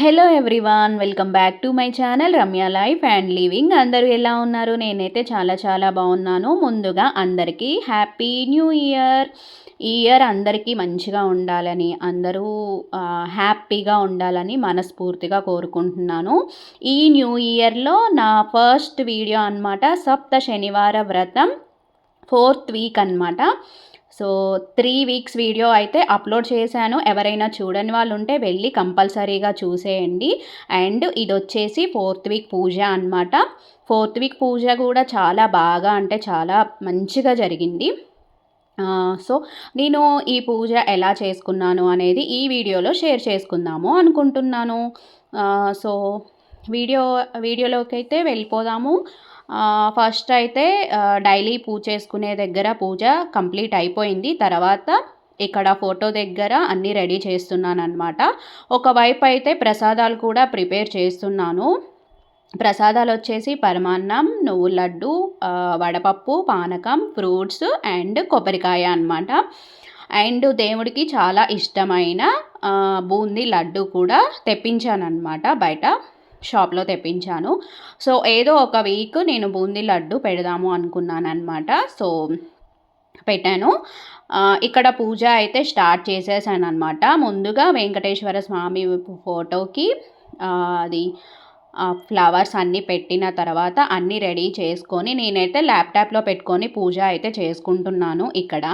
Hello everyone welcome back to my channel Ramya life and living అందరూ ఎలా ఉన్నారు? నేనైతే చాలా చాలా బాగున్నాను. ముందుగా అందరికీ హ్యాపీ న్యూ ఇయర్ ఈ ఇయర్ అందరికీ మంచిగా ఉండాలని అందరూ హ్యాపీగా ఉండాలని మనస్ఫూర్తిగా కోరుకుంటున్నాను. ఈ న్యూ ఇయర్లో నా ఫస్ట్ వీడియో అన్నమాట సప్త శనివార వ్రతం ఫోర్త్ వీక్ అన్నమాట. సో త్రీ వీక్స్ వీడియో అయితే అప్లోడ్ చేశాను. ఎవరైనా చూడని వాళ్ళు ఉంటే వెళ్ళి కంపల్సరీగా చూసేయండి. అండ్ ఇది వచ్చేసి ఫోర్త్ వీక్ పూజ అన్నమాట. ఫోర్త్ వీక్ పూజ కూడా చాలా బాగా అంటే చాలా మంచిగా జరిగింది. సో నేను ఈ పూజ ఎలా చేసుకున్నాను అనేది ఈ వీడియోలో షేర్ చేసుకుందాము అనుకుంటున్నాను. సో వీడియో వీడియోలోకి అయితే వెళ్ళిపోదాము. ఫస్ట్ అయితే డైలీ పూజ చేసుకునే దగ్గర పూజ కంప్లీట్ అయిపోయింది. తర్వాత ఇక్కడ ఫోటో దగ్గర అన్నీ రెడీ చేస్తున్నాను అనమాట ఒకవైపు అయితే ప్రసాదాలు కూడా ప్రిపేర్ చేస్తున్నాను. ప్రసాదాలు వచ్చేసి పరమాన్నం నువ్వు లడ్డు వడపప్పు పానకం ఫ్రూట్స్ అండ్ కొబ్బరికాయ అన్నమాట. అండ్ దేవుడికి చాలా ఇష్టమైన బూందీ లడ్డు కూడా తెప్పించాను అనమాట బయట. షాప్లో తెప్పించాను. సో ఏదో ఒక వీక్ నేను బూందీ లడ్డు పెడదాము అనుకున్నాను అనమాట సో పెట్టాను. ఇక్కడ పూజ అయితే స్టార్ట్ చేసేసాను అనమాట ముందుగా వెంకటేశ్వర స్వామి ఫోటోకి అది ఫ్లవర్స్ అన్నీ పెట్టిన తర్వాత అన్నీ రెడీ చేసుకొని నేనైతే ల్యాప్టాప్లో పెట్టుకొని పూజ అయితే చేసుకుంటున్నాను ఇక్కడ.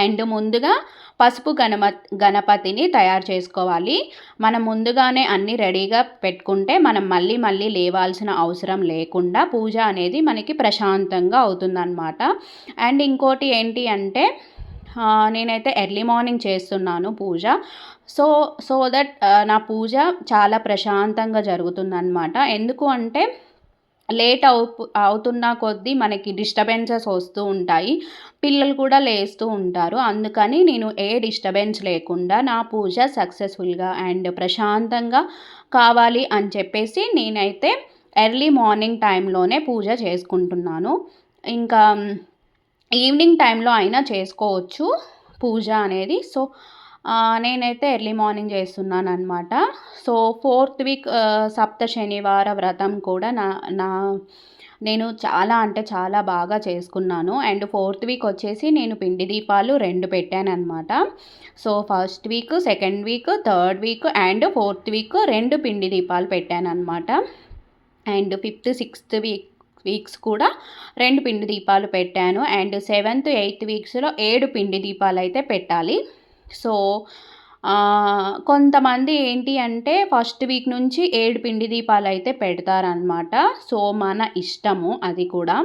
అండ్ ముందుగా పసుపు గణమ గణపతిని తయారు చేసుకోవాలి. మనం ముందుగానే అన్నీ రెడీగా పెట్టుకుంటే మనం మళ్ళీ మళ్ళీ లేవాల్సిన అవసరం లేకుండా పూజ అనేది మనకి ప్రశాంతంగా అవుతుందన్నమాట. అండ్ ఇంకోటి ఏంటి అంటే నేనైతే ఎర్లీ మార్నింగ్ చేస్తున్నాను పూజ. సో సో దట్ నా పూజ చాలా ప్రశాంతంగా జరుగుతుందన్నమాట. ఎందుకు అంటే లేట్ అవు అవుతున్న కొద్దీ మనకి డిస్టర్బెన్సెస్ వస్తూ ఉంటాయి. పిల్లలు కూడా లేస్తూ ఉంటారు. అందుకని నేను ఏ డిస్టర్బెన్స్ లేకుండా నా పూజ సక్సెస్ఫుల్గా అండ్ ప్రశాంతంగా కావాలి అని చెప్పేసి నేనైతే ఎర్లీ మార్నింగ్ టైంలోనే పూజ చేసుకుంటున్నాను. ఇంకా ఈవినింగ్ టైంలో అయినా చేసుకోవచ్చు పూజ అనేది. సో నేనైతే ఎర్లీ మార్నింగ్ చేస్తున్నాను అనమాట సో ఫోర్త్ వీక్ సప్త శనివార వ్రతం కూడా నా నా నేను చాలా అంటే చాలా బాగా చేసుకున్నాను. అండ్ ఫోర్త్ వీక్ వచ్చేసి నేను పిండి దీపాలు రెండు పెట్టాను అనమాట so first week second week third week and fourth week రెండు పిండి దీపాలు పెట్టాను అనమాట and fifth sixth week weeks కూడా రెండు పిండి దీపాలు పెట్టాను. అండ్ సెవెంత్ ఎయిత్ వీక్స్లో ఏడు పిండి దీపాలు అయితే పెట్టాలి. సో కొంతమంది ఏంటి అంటే ఫస్ట్ వీక్ నుంచి ఏడు పిండి దీపాలు అయితే పెడతారనమాట సో మన ఇష్టము అది కూడా.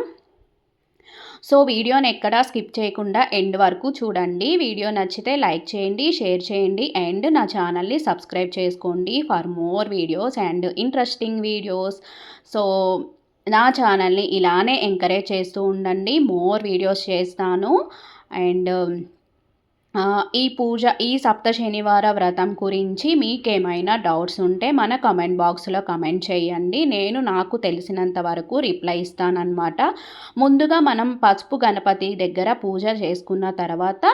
సో వీడియోని ఎక్కడా స్కిప్ చేయకుండా ఎండ్ వరకు చూడండి. వీడియో నచ్చితే లైక్ చేయండి షేర్ చేయండి అండ్ నా ఛానల్ని సబ్స్క్రైబ్ చేసుకోండి for more videos and interesting videos. So నా ఛానల్ని ఇలానే ఎంకరేజ్ చేస్తూ ఉండండి. మోర్ వీడియోస్ చేస్తాను అండ్ ఈ పూజ ఈ సప్త శనివార వ్రతం గురించి మీకేమైనా డౌట్స్ ఉంటే మన కమెంట్ బాక్స్లో కమెంట్ చేయండి. నేను నాకు తెలిసినంత వరకు రిప్లై ఇస్తానన్నమాట. ముందుగా మనం పసుపు గణపతి దగ్గర పూజ చేసుకున్న తర్వాత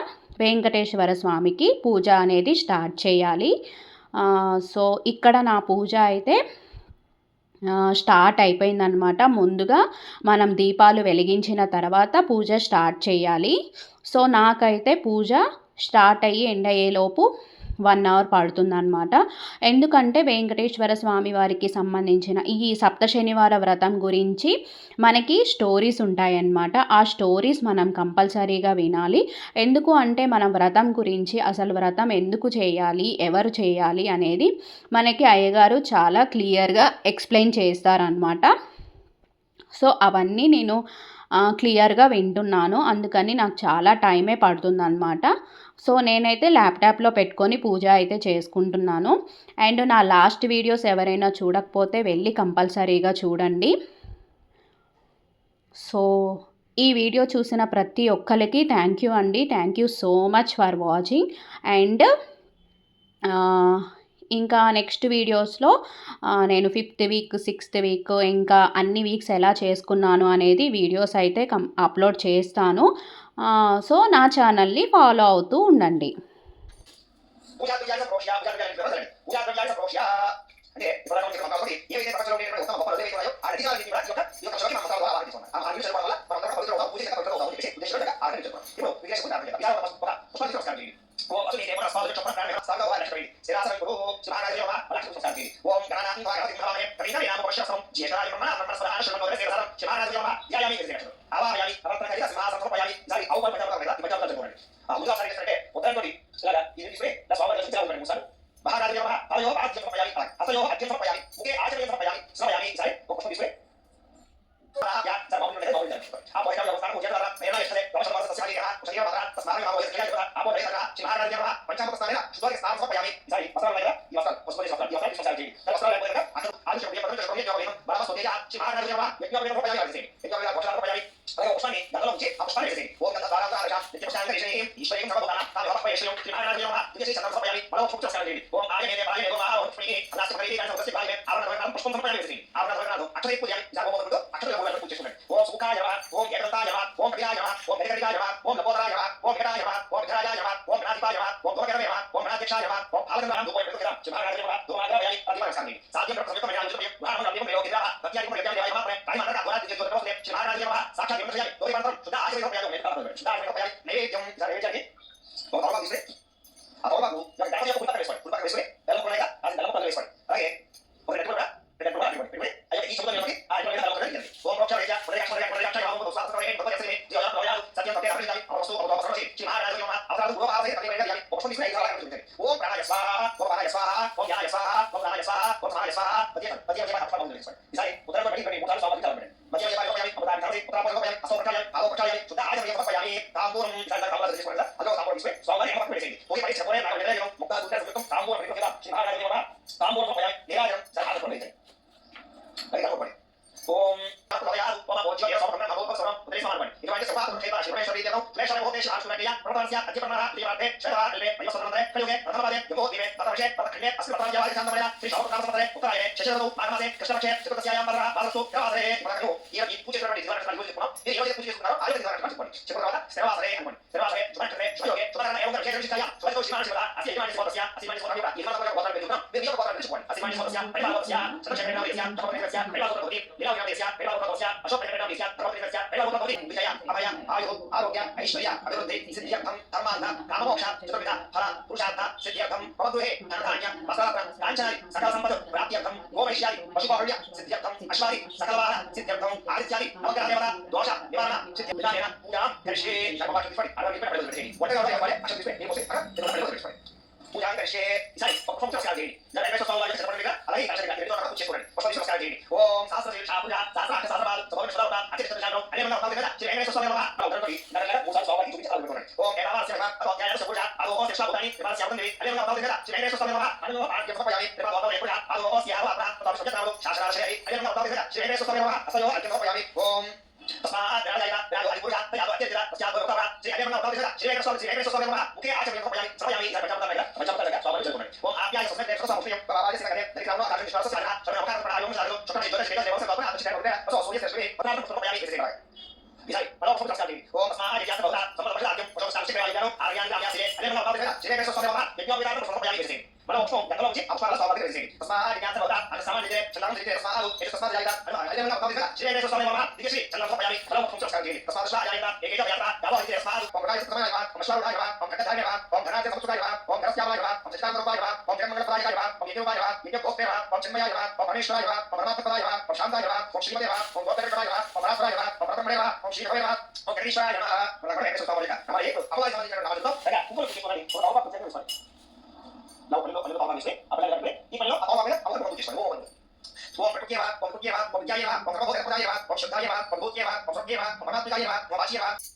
వెంకటేశ్వర స్వామికి పూజ అనేది స్టార్ట్ చేయాలి. సో ఇక్కడ నా పూజ అయితే స్టార్ట్ అయిపోయిందనమాట ముందుగా మనం దీపాలు వెలిగించిన తర్వాత పూజ స్టార్ట్ చేయాలి. సో నాకైతే పూజ స్టార్ట్ అయ్యి ఎండ్ అయ్యేలోపు వన్ అవర్ పడుతుందన్నమాట. ఎందుకంటే వెంకటేశ్వర స్వామి వారికి సంబంధించిన ఈ సప్త శనివార వ్రతం గురించి మనకి స్టోరీస్ ఉంటాయన్నమాట. ఆ స్టోరీస్ మనం కంపల్సరీగా వినాలి. ఎందుకు అంటే మనం వ్రతం గురించి అసలు వ్రతం ఎందుకు చేయాలి ఎవరు చేయాలి అనేది మనకి అయ్యగారు చాలా క్లియర్గా ఎక్స్ప్లెయిన్ చేస్తారనమాట సో అవన్నీ నేను క్లియర్గా వింటున్నాను. అందుకని నాకు చాలా టైమే పడుతుందన్నమాట. సో నేనైతే ల్యాప్టాప్లో పెట్టుకొని పూజ అయితే చేసుకుంటున్నాను. అండ్ నా లాస్ట్ వీడియోస్ ఎవరైనా చూడకపోతే వెళ్ళి కంపల్సరీగా చూడండి. సో ఈ వీడియో చూసిన ప్రతి ఒక్కరికి థ్యాంక్ యూ అండి. Thank you so much for watching. And ఇంకా నెక్స్ట్ వీడియోస్లో నేను ఫిఫ్త్ వీక్ సిక్స్త్ వీక్ ఇంకా అన్ని వీక్స్ ఎలా చేసుకున్నాను అనేది వీడియోస్ అయితే కం అప్లోడ్ చేస్తాను సో నా ఛానల్ని ఫాలో అవుతూ ఉండండి అంటే అతను ఆలోచించే పదవి చక్రమే యోగవేదం బలమ స్వతేజ చిమారాజవ యజ్ఞవేద రూపాయ చేసేది యజ్ఞవేద ఘోషణ రూపాయ అలాగే పుష్పాన్ని గంగలో ఉంచి ఆ పుష్పాన్ని వేసేది ఓం గంగ ద్వారా ద్వారా నిత్యపుష్పాన్ని వేసేది ఈశ్వరీయం సమబోధన తాను రూపాయ వేసేయం చిమారాజవ ఇది సందర్భ సమయాన్ని బలమ పుష్ప సంస్కారం చేయండి ఓం ఆయ మేదే బాయ మేదో మహా పుష్పి అలాసి పరిది గంగ సస్య బాయ ఆవరణ ద్వారా పుష్పం సంప్రదాయం వేసేది ఆవరణ ద్వారా అక్షయ పూజ జాగోమోదకుడు అక్షయ పూజ పూజ చేస్తున్నాడు ఓం సుఖాయవ ఓం ఏకతాయవ ఓం ప్రియాయవ ఓం గరిగరికాయవ ఓం నపోదరాయవ ఓం ఘటాయవ ఓం ఘటాయవ ఓం ఘనాధిపాయవ ఓం ఘోరగరమేవ సాధ్యం ప్రభుత్వం ప్రయోగించడం భక్త్యాధికం ప్రయోగించడం సాక్షాత్ அவன் எமக்கு பிடிச்சேன் போய் படி செப்பனே நான் நிறைய முக்கா குட்டை சுத்தம் தாம்பூரம் அடிக்கிறதா சின்னாராஜியோட தாம்பூரம் பயம் நீராஜம் சரணாத பண்ணிட்டேன் கரெக்டாக பண்ணி ஓம் தயா உப்பம போஜ்ய யசோ பிரம்ம நவோ பசரம் உதேசமான பண்ணி இது மாதிரி சபா கேதா சிவரேஸ்வரி தேதோ கிளேஷர ஹோதேஷ ஆசுமேட்டியா பிரணதாசியா அஜிபரணா தீவார்த்தே சதா இல்லே பயோசரந்தே கலியுகே ரதமபாதே யமோ திவே ததவஷே பதகண்டே அஸ்கிரதாயா சாந்தமயா ஸ்ரீ சௌரகாமசமதே உத்தராயே சசரதோ ஆகமதே கிருஷ்ணபக்ஷே சிவதஸ்யாயாம் பரா பாதசோ கவாதே பரகோ ஈரகி பூஜை स्यात् सर्वशेषेण अपि स्यात् सर्वत्र स्यात् परिभावकरोति विलावयापि स्यात् परिभावकरोस्यात् अशोकरेणापि स्यात् सर्वत्र स्यात् परिभावकरोति विजयान् अभयान् आयुः आरोग्यान् ऐश्वर्यान् अभिवृद्धि सिद्ध्यर्थं धर्मार्थं काममोक्षात् चतुर्विध फल पुरुषार्थात् सिद्ध्यर्थं मम गृहे धनधान्यं वस्त्रात्रं काञ्चनादि सकलसम्पत् प्राप्त्यर्थं गोवैश्यादि पशुबाहुल्य सिद्ध्यर्थं अश्वादि सकलवाह सिद्ध्यर्थं आदित्यादि नवग्रहदेवता दोष निवारण सिद्ध्यर्थेन पूजां दर्शे सर्वपाठ विस्फुट अरविंद प्रबोधन वटगाव यावले अशोक विस्फुट निमोसे अरविंद प्रबोधन विस्फुट ఉదాహరణ కలిసే సరే ఒక సంవత్సరం స్కారం చేయండి దాని అన్వేషణ స్వామి వారికి చెప్పండిగా అలాగే కలిసి రెండు వందల రకం చేసుకోండి ఒక సంవత్సరం స్కారం చేయండి ఓం శాస్త్ర పూజ శాస్త్ర అక్ష శాస్త్రాలు సమగ్ర అవుతుంది కదా శ్రీ వెంకటేశ్వర స్వామి వారు ఒకటి దాని 소상 없으며 마마의 생각에 내게 나오는 아들 주시라서 사라 저는 어떤 그런 아용 사람 저는 이거를 제가 내가 생각하고 아버지 내가 내가 어서 소리 세스미 어떤 그런 거야 이게 생각 미사이 바로 소리 잡기 오 마마 아니 야스 보다 정말 벌써 아껴 어서 잠시 내가 이거는 아리안 남야 시에 내가 마마 내가 진행해서 소리만 내가 미라는 그런 거야 이게 생각 మనం వచ్చాం ఎంతలో వచ్చి అప్పాల స్వామి తెలిసి తస్మాది జ్ఞాత భవత అన్న సామాన్య చందాం జరిగితే తస్మాదు ఏక తస్మాది జాయిత అన్న అదే విధంగా ఒక విధంగా శ్రీ వెంకటేశ్వర స్వామి మామ దిగసి చందాం స్వామి యామి ఫలం ముఖ్యం సంస్కారం చేయండి తస్మాదు స్వా జాయిత ఏకైక వ్యాత యావో ఇది తస్మాదు ఒక రాయ తస్మాది యావ ఒక శ్రావ యావ ఒక కట్ట యావ ఒక ధనాజ సంస్కార యావ तपस्यावाय भाग ओम सच्चिदानंद रूपाय भाग ओम जगन्मंगलप्राय भाग ओम यज्ञोपाय भाग यज्ञ भोक्ते भाग ओम चिन्मयाय भाग ओम परमेश्वराय भाग ओम परमात्मप्राय भाग ओम शांताय भाग ओम श्रीमते भाग ओम गोपेरकराय भाग ओम राष्ट्राय भाग ओम प्रथमणे भाग ओम श्रीभवे भाग ओम गणेशाय नमः मतलब गणेश सुता बोलेगा हमारे एक अवलाय समाधि का नाम देता है कुल कुछ बोलेगा और बाबा पंचायत में सॉरी लाओ पल्लो पल्लो बाबा में से अपना लड़ पे ये पल्लो अब बाबा में अब बाबा को वो बंद ओम प्रकृति भाग ओम प्रकृति भाग ओम जाय भाग ओम प्रभु भाग ओम शुद्धाय भाग ओम भूत भाग ओम सब भाग ओम मनात्मकाय भाग ओम वाची भाग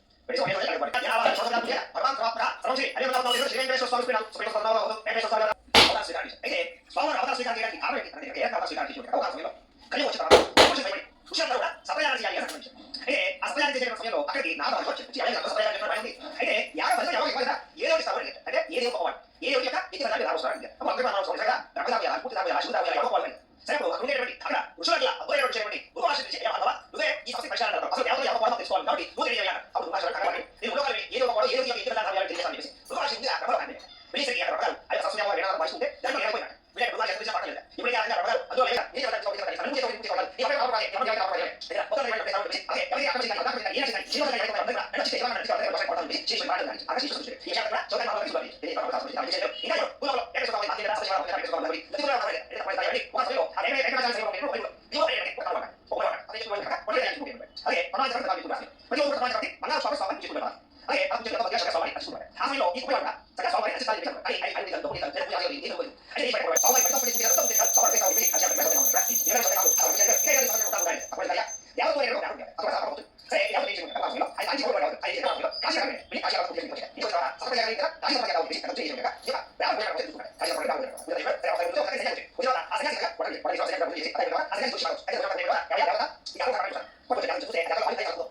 స్వామి కాబట్టి భూ తెలియజేయాలి అప్పుడు భాషలో కనబడి నేను ఉండగానే ఏదో ఒక ఏదో ఒక ఇతర దాని తెలియజేస్తాను చెప్పేసి భూభాష ఉంది ఆ క్రమంలో అంటే మినిస్టర్ అక్కడ ప్రకారం అది సస్యం వాళ్ళు వినాలని భాష ఉంటే దాంట్లో వెళ్ళిపోయినాడు వీళ్ళకి భూభాష చేసిన పట్టలేదు ఇప్పుడు అక్కడ ప్రకారం అందులో లేదా నేను ఎవరైనా చోటు చేస్తాను నువ్వు చేసి చేసుకోవాలి నీ ఎవరైనా కావాలి ఎవరు ఎవరైనా కావాలి లేదా మొత్తం ఎవరైనా పెట్టాలి అదే ఎవరి అక్కడ చేయాలి అక్కడ చేయాలి ఏం చేయాలి జీవన ఎవరైనా అందరూ కూడా నడిచి ఏమైనా నడిచి వాళ్ళ భాష కొట్టాలి చేసి మాట్లాడాలి అక్కడ చేసి చూసి ఈ అక్కడ చోట కావాలి చూడాలి ఇది కావాలి కావాలి అది చేయాలి ఇంకా భూభాషలో ఎక్కడ చూడాలి అది రాసి కావాలి అక్కడ చూడాలి ఇది కూడా కావాలి ఇది కూడా కావాలి ఒక సమయంలో అదే ఎక్కడ చేయాలి ఒక సమయంలో ఇది కూడా కావాలి ఒక సమయంలో అదే మనం చేస్తాం కాబట్టి 我中午不是讲直接吃的，我那我炒的炒的不结棍的吗？那个，我直接就倒辣椒炒的炒的，那结棍的。他属于老底子老底子，直接炒的，直接炒的，直接炒的。哎哎哎，有的等，有的等，有的等，有的等，有的等。哎，你别过来，少过来，别到处去纠结了，到处去炒，少过来，别到处去纠结，他现在没多少人炒了，原来炒的多，炒的多，现在炒的少，炒的少，炒的少。两个人炒一个肉，两个人炒一个肉，炒个啥都不对。哎，两个人一起炒，两个人一起炒，还拿你后边聊，还拿你后边聊，长期两个人，每天长期两个人聊天，你聊天啥？啥子关系？跟他，他经常聊天，我不信，他最厉害的，你看，两个人聊天，聊天就是出来的，他现在炒的干乎点，人家就说，现在炒的不叫炒，跟人家过去，我叫他打，打人家，打人家，我打过去，我打过去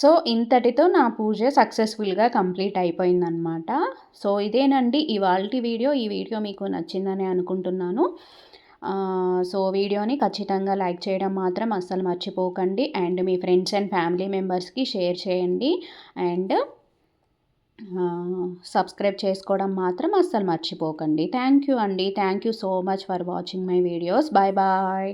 సో ఇంతటితో నా పూజ సక్సెస్ఫుల్గా కంప్లీట్ అయిపోయిందనమాట సో ఇదేనండి ఇవాళ వీడియో. ఈ వీడియో మీకు నచ్చిందని అనుకుంటున్నాను. సో వీడియోని ఖచ్చితంగా లైక్ చేయడం మాత్రం అస్సలు మర్చిపోకండి. అండ్ మీ ఫ్రెండ్స్ అండ్ ఫ్యామిలీ మెంబర్స్కి షేర్ చేయండి. అండ్ సబ్స్క్రైబ్ చేసుకోవడం మాత్రం అస్సలు మర్చిపోకండి. థ్యాంక్ యూ అండి. Thank you so much for watching my videos. Bye bye.